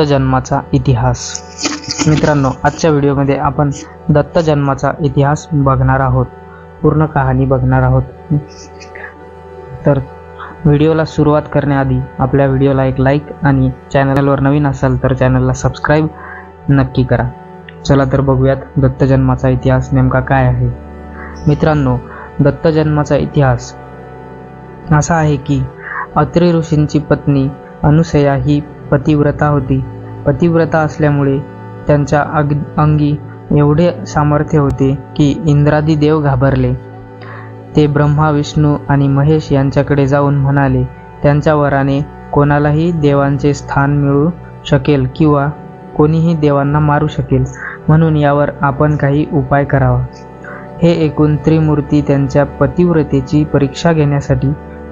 दत्त जन्माचा इतिहास. मित्रांनो आजच्या व्हिडिओमध्ये आपण दत्त जन्माचा इतिहास बघणार आहोत. पूर्ण कहाणी बघणार आहोत. तर व्हिडिओला सुरुवात करण्याआधी आपल्या व्हिडिओला एक लाईक आणि चॅनलवर नवीन असाल तर चॅनलला सबस्क्राईब नक्की करा. चला तर बघूयात दत्त जन्माचा इतिहास नेमका काय आहे. मित्रांनो दत्त जन्माचा इतिहास असा आहे की अत्रि ऋषींची पत्नी अनुसया ही पतिव्रता होती. पतिव्रता असल्यामुळे त्यांच्या अग अंगी एवढे सामर्थ्य होते की इंद्रादी देव घाबरले. ते ब्रह्मा विष्णू आणि महेश यांच्याकडे जाऊन म्हणाले त्यांच्या वराने कोणालाही देवांचे स्थान मिळू शकेल किंवा कोणीही देवांना मारू शकेल. म्हणून यावर आपण काही उपाय करावा. हे ऐकून त्रिमूर्ती त्यांच्या पतिव्रतेची परीक्षा घेण्यासाठी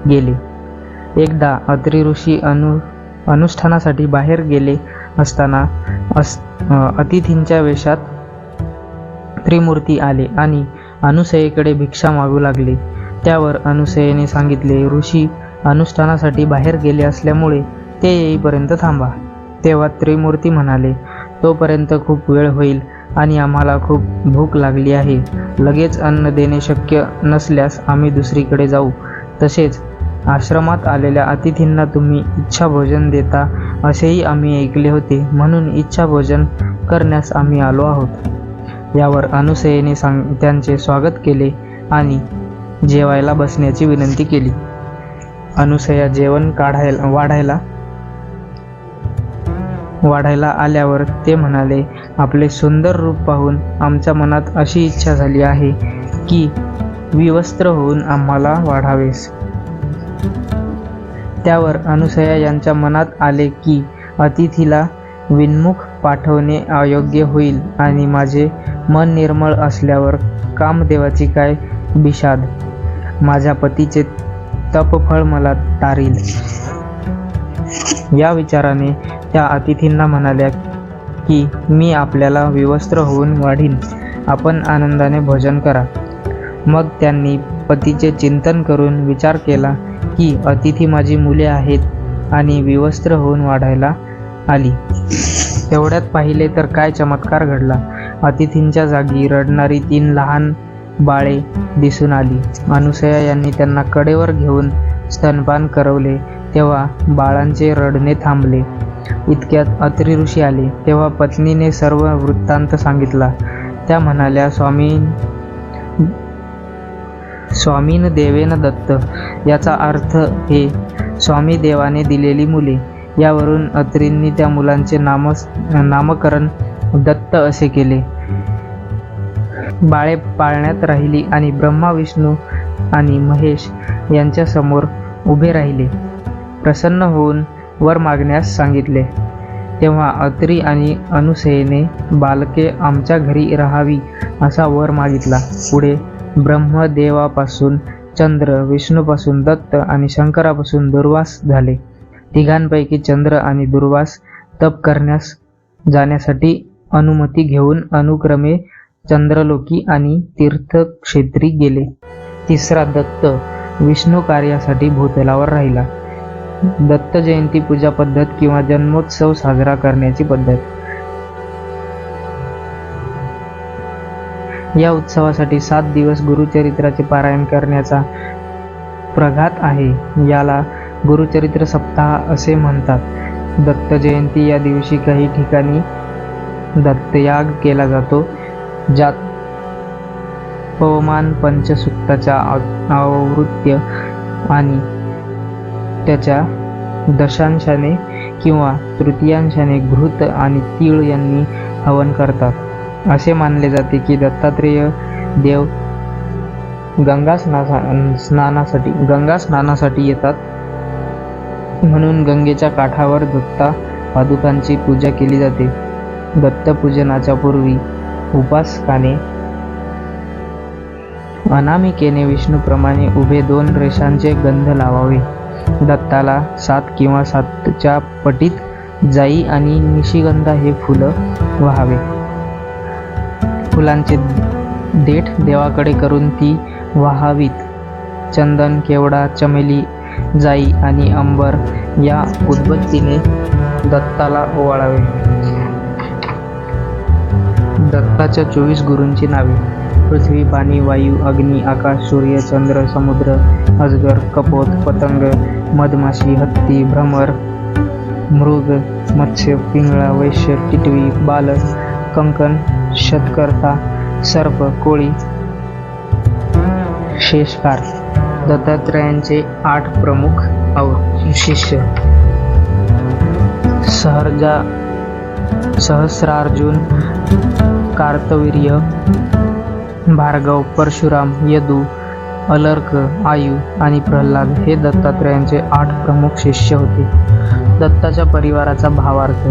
गेले. एकदा अत्रि ऋषी अनु अनुष्ठानासाठी बाहेर गेले असताना अस अतिथींच्या वेशात त्रिमूर्ती आले आणि अनुसयेकडे भिक्षा मागू लागले. त्यावर अनुसयेने सांगितले ऋषी अनुष्ठानासाठी बाहेर गेले असल्यामुळे ते येईपर्यंत थांबा. तेव्हा त्रिमूर्ती म्हणाले तोपर्यंत खूप वेळ होईल आणि आम्हाला खूप भूक लागली आहे. लगेच अन्न देणे शक्य नसल्यास आम्ही दुसरीकडे जाऊ. तसेच आश्रमात आलेल्या अतिथींना तुम्ही इच्छा भोजन देता असेही आम्ही ऐकले होते. म्हणून इच्छा भोजन करण्यास आम्ही आलो आहोत. यावर अनुसयेने सांग त्यांचे स्वागत केले आणि जेवायला बसण्याची विनंती केली. अनुसया जेवण काढायला वाढायला वाढायला आल्यावर ते म्हणाले आपले सुंदर रूप पाहून आमच्या मनात अशी इच्छा झाली आहे की विवस्त्र होऊन आम्हाला वाढावेस. त्यावर अनुसया यांच्या मनात आले की अतिथीला विन्मुख पाठवणे अयोग्य होईल आणि माझे मन निर्मळ असल्यावर कामदेवाची काय बिषाद माझ्या पतीचे तपफळ मला तारील. या विचाराने त्या अतिथींना म्हणाल्या की मी आपल्याला विवस्त्र होऊन वाढीन. आपण आनंदाने भोजन करा. मग त्यांनी पतीचे चिंतन करून विचार केला की अतिथी माझी मुले आहेत आणि विवस्त्र होऊन वाढायला आली. तेवढ्यात पाहिले तर काय चमत्कार घडला. अतिथींच्या जागी रडणारी तीन लहान बाळे दिसून आली. अनुसया यांनी त्यांना कडेवर घेऊन स्तनपान करवले. तेव्हा बाळांचे रडणे थांबले. इतक्यात अत्रि ऋषी आले. तेव्हा पत्नीने सर्व वृत्तांत सांगितला. त्या म्हणाल्या स्वामी स्वामीन देवेन दत्त. याचा अर्थ हे स्वामी देवाने दिलेली मुले. यावरून अत्रींनी त्या मुलांचे नाम नामकरण दत्त असे केले. बाळे पाळण्यात राहिली आणि ब्रह्मा विष्णू आणि महेश यांच्या समोर उभे राहिले. प्रसन्न होऊन वर मागण्यास सांगितले. तेव्हा अत्री आणि अनुसयेने बालके आमच्या घरी राहावी असा वर मागितला. पुढे ब्रह्मदेवापासून चंद्र विष्णूपासून दत्त आणि शंकरापासून दुर्वास झाले. तिघांपैकी चंद्र आणि दुर्वास तप करण्यास जाण्यासाठी अनुमती घेऊन अनुक्रमे चंद्रलोकी आणि तीर्थक्षेत्री गेले. तिसरा दत्त विष्णू कार्यासाठी भूतलावर राहिला. दत्त जयंती पूजा पद्धत किंवा जन्मोत्सव साजरा करण्याची पद्धत. या उत्सवासाठी सात दिवस गुरुचरित्राचे पारायण करण्याचा प्रघात आहे. याला गुरुचरित्र सप्ताह असे म्हणतात. दत्त जयंती या दिवशी काही ठिकाणी दत्तयाग केला जातो ज्यात पवमान पंचसुक्ताच्या आवृत्य आणि त्याच्या दशांशाने किंवा तृतीयांशाने घृत आणि तीळ यांनी हवन करतात. असे मानले जाते की दत्तात्रेय देव गंगा स्ना स्नानासाठी गंगा स्नानासाठी येतात. म्हणून गंगेच्या काठावर दत्ता पादुकांची पूजा केली जाते. दत्तपूजनाच्या पूर्वी उपासकाने अनामिकेने विष्णूप्रमाणे उभे दोन रेषांचे गंध लावावे. दत्ताला सात किंवा सातच्या पटीत जाई आणि निशिगंधा हे फुलं व्हावे. फुलांचे देठ देवाकडे करून ती वाहावीत. चंदन केवडा चमेली जाई आणि अंबर या उद्बत्तीने दत्ताला ओवाळावे. दत्ताच्या चोवीस गुरूंची नावे. पृथ्वी पाणी वायू अग्नी आकाश सूर्य चंद्र समुद्र अजगर कपोत पतंग मधमाशी हत्ती भ्रमर मृग मत्स्य पिंगळा वैश्य टिटवी बालक कंकण शतकर्ता सर्प कोळी. शेषकार दत्तात्रयांचे आठ प्रमुख अव शिष्य. सहर्जा सहस्रार्जुन कार्तवीर्य भार्गव परशुराम यदू अलर्क आयु आणि प्रल्हाद हे दत्तात्रयांचे आठ प्रमुख शिष्य होते. दत्ताच्या परिवाराचा भावार्थ.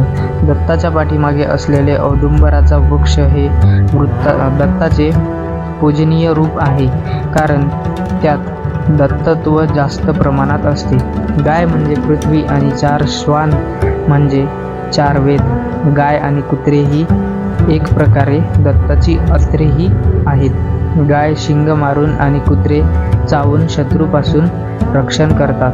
दत्ताच्या पाठीमागे असलेले औदुंबराचा वृक्ष हे वृत्त दत्ताचे पूजनीय रूप आहे कारण त्यात दत्तत्व जास्त प्रमाणात असते. गाय म्हणजे पृथ्वी आणि चार श्वान म्हणजे चार वेद. गाय आणि कुत्रे ही एक प्रकारे दत्ताची अत्रेही आहेत. गाय शिंग मारून आणि कुत्रे चावून शत्रूपासून रक्षण करतात.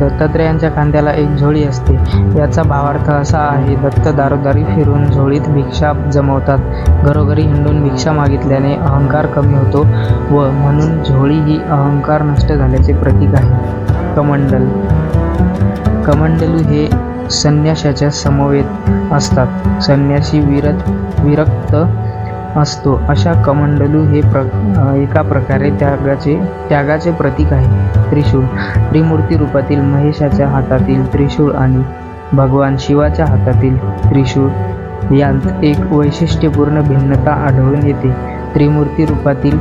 दत्तात्रयांच्या खांद्याला एक झोळी असते. याचा भावार्थ असा आहे दत्त दारोदारी फिरून झोळीत भिक्षा जमवतात. घरोघरी हिंडून भिक्षा मागितल्याने अहंकार कमी होतो व म्हणून झोळी ही अहंकार नष्ट झाल्याचे प्रतीक आहे. कमंडल. कमंडलू हे संन्याशाच्या समवेत असतात. संन्यासी विरत विरक्त असतो. अशा कमंडलू हे प्र एका प्रकारे त्यागाचे त्यागाचे प्रतीक आहे. त्रिशूळ. त्रिमूर्ती रूपातील महेशाच्या हातातील त्रिशूळ आणि भगवान शिवाच्या हातातील त्रिशूळ. यांत एक वैशिष्ट्यपूर्ण भिन्नता आढळून येते. त्रिमूर्ती रूपातील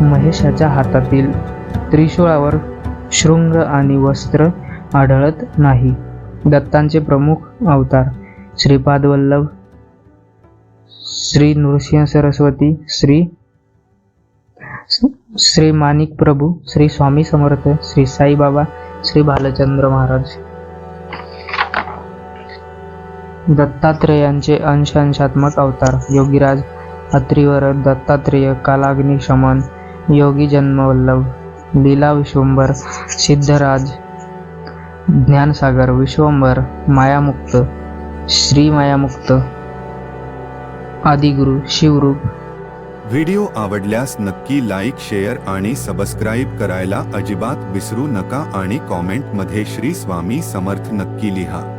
महेशाच्या हातातील त्रिशूळावर शृंग आणि वस्त्र आढळत नाही. दत्तांचे प्रमुख अवतार श्रीपाद वल्लभ श्री नृसिंह सरस्वती श्री श्री माणिक प्रभू श्री स्वामी समर्थ श्री साईबाबा श्री भालचंद्र महाराज. दत्तात्रेयांचे अंश अंशात्मक अवतार. योगीराज अत्रिवर दत्तात्रेय कालाग्नी शमन योगी जन्मवल्लभ लीला विश्वंभर सिद्धराज ज्ञानसागर विश्वंभर मायामुक्त श्री मायामुक्त आदिगुरु शिवरूप. व्हिडिओ आवडल्यास नक्की लाईक शेअर आणि सबस्क्राईब करायला अजिबात विसरू नका आणि कॉमेंटमध्ये श्री स्वामी समर्थ नक्की लिहा.